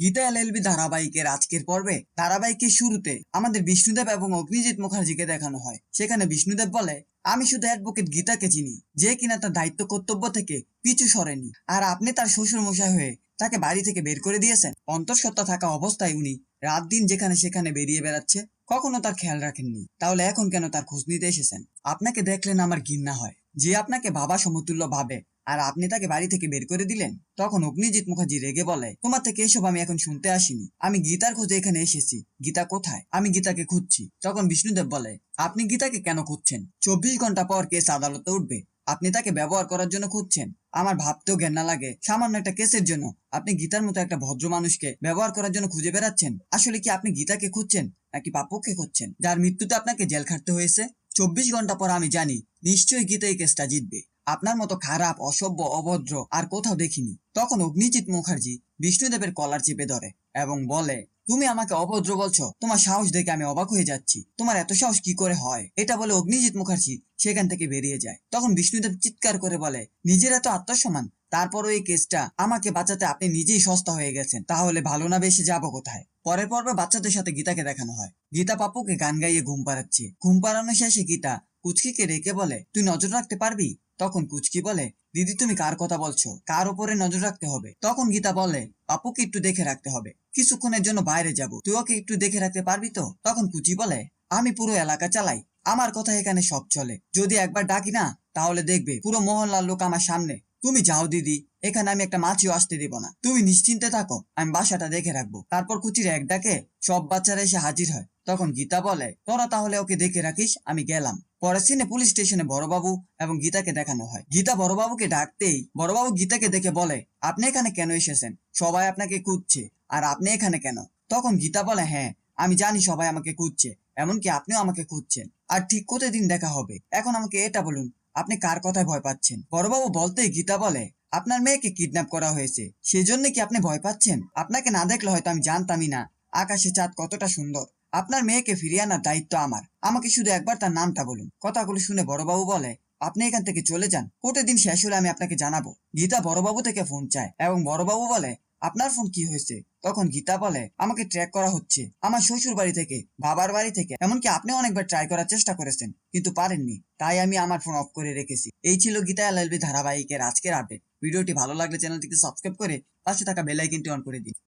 Gita LLB ধারাবাহিকের আজকের পর্বে, ধারাবাহিকের শুরুতে আমাদের বিষ্ণুদেব এবং অগ্নিজিৎ মুখার্জিকে দেখানো হয়। সেখানে বিষ্ণুদেব বলে, আমি শুধু অ্যাডভোকেট গীতাকে চিনি, যে কিনা তার দায়িত্ব কর্তব্য থেকে পিছু সরেনি। আর আপনি তার শ্বশুর মশাই হয়ে তাকে বাড়ি থেকে বের করে দিয়েছেন। অন্তঃসত্ত্বা থাকা অবস্থায় উনি রাত দিন যেখানে সেখানে বেরিয়ে বেড়াচ্ছে, কখনো তার খেয়াল রাখেননি। তাহলে এখন কেন তার খোঁজ নিতে এসেছেন? আপনাকে দেখলেন আমার ঘৃণা হয়? যে আপনাকে বাবা সমতুল্য ভাবে আর আপনি তাকে বাড়ি থেকে বের করে দিলেন? তখন অগ্নিজিৎ মুখার্জি রেগে বলে, তোমার থেকে এসব আমি এখন শুনতে আসিনি। আমি গীতার খোঁজে এখানে এসেছি। গীতা কোথায়? আমি গীতাকে খুঁজছি। তখন বিষ্ণুদেব বলে, আপনি গীতাকে কেন খুঁজছেন? চব্বিশ ঘণ্টা পর কেস আদালতে উঠবে। আপনি তাকে ব্যবহার করার জন্য খুঁজছেন। আমার ভাবতেও ঘেন্না লাগে। সামান্য একটা কেসের জন্য আপনি গীতার মতো একটা ভদ্র মানুষকে ব্যবহার করার জন্য খুঁজে বেড়াচ্ছেন। আসলে কি আপনি গীতাকে খুঁজছেন নাকি পাপুকে খুঁজছেন? যার মৃত্যুতে আপনাকে জেল খাটতে হয়েছে? চব্বিশ ঘণ্টা পর আমি জানি, নিশ্চয়ই গীতা এই কেসটা জিতবে। আপনার মতো খারাপ, অসভ্য, অভদ্র আর কোথাও দেখিনি। তখন অগ্নিজিৎ মুখার্জি বিষ্ণুদেবের কলার চেপে ধরে এবং বলে, তুমি আমাকে অভদ্র বলছো। তোমার সাহস দেখে আমি অবাক হয়ে যাচ্ছি। তোমার এত সাহস কি করে হয়? এটা বলে অগ্নিজিৎ মুখার্জি সেখান থেকে বেরিয়ে যায়। তখন বিষ্ণুদেব চিৎকার করে বলে, নিজের এত আত্মসম্মান। তারপরও এই কেসটা আমাকে বাঁচাতে আপনি নিজেই সস্তা হয়ে গেছেন। তাহলে ভালো না বেশি যাব কোথায়? পরের পর্বে বাচ্চাদের সাথে গীতাকে দেখানো হয়। গীতা পাপুকে গান গাইয়ে ঘুম পাড়াচ্ছে। ঘুম পাড়ানো শেষে গীতা কুচকিকে রেখে বলে, তুই নজর রাখতে পারবি? তখন কুচকি বলে, দিদি, তুমি কার কথা বলছো? কার উপরে নজর রাখতে হবে? তখন গীতা বলে পাপুকে একটু দেখে রাখতে হবে। কিছুক্ষণের জন্য বাইরে যাব। তুই ওকে একটু দেখে রাখতে পারবি তো? তখন কুচি বলে, আমি পুরো এলাকা চালাই। আমার কথা এখানে সব চলে। যদি একবার ডাকি না, তাহলে দেখবে পুরো মহল্লার লোক আমার সামনে। তুমি যাও দিদি, এখানে আমি একটা মাছিও আসতে দিব না। তুমি নিশ্চিন্তে থাকো, আমি বাসাটা দেখে রাখব। তারপর কুচির এক ডাকে সব বাচ্চারা এসে হাজির হয়। তখন গীতা বলে, তোরা তাহলে ওকে দেখে রাখিস, আমি গেলাম। পরের সিনে পুলিশ স্টেশনে বড়বাবু এবং গীতাকে দেখানো হয়। গীতা বড়বাবুকে ডাকতেই বড়বাবু গীতাকে দেখে বলে, আপনি এখানে কেন এসেছেন? সবাই আপনাকে খুঁজছে। আর আপনি এখানে কেন? তখন গীতা বলে হ্যাঁ আমি জানি সবাই আমাকে খুঁজছে, এমনকি আপনিও আমাকে খুঁজছেন। আর ঠিক কতদিন দেখা হবে? এখন আমাকে এটা বলুন, আপনি কার কথায় ভয় পাচ্ছেন? বড়বাবু বলতেই গীতা বলে, আপনার মেয়েকে কিডন্যাপ করা হয়েছে, সেজন্য কি আপনি ভয় পাচ্ছেন? আপনাকে না দেখলে হয়তো আমি জানতামই না। আকাশে চাঁদ কতটা সুন্দর। আপনার মেয়েকে ফিরিয়ে আনার দায়িত্ব আমার। আমাকে শুধু একবার তার নামটা বলুন। কথাগুলো শুনে বড়বাবু বলে, আপনি এখান থেকে চলে যান। কোর্টের দিন শেষ হলে আমি আপনাকে জানাব। গীতা বড়বাবু থেকে ফোন চায় এবং বড়বাবু বলে, আপনার ফোন কি হয়েছে? তখন গীতা বলে, আমাকে ট্র্যাক করা হচ্ছে। আমার শ্বশুর বাড়ি থেকে, বাবার বাড়ি থেকে, এমনকি আপনি অনেকবার ট্রাই করার চেষ্টা করেছেন, কিন্তু পারেননি। তাই আমি আমার ফোন অফ করে রেখেছি। এই ছিল গীতা এলএলবি ধারাবাহিকের আজকের আপডেট ভিডিওটি ভালো লাগলে চ্যানেলটিকে সাবস্ক্রাইব করে পাশে থাকা বেল আইকনটি অন করে দিন।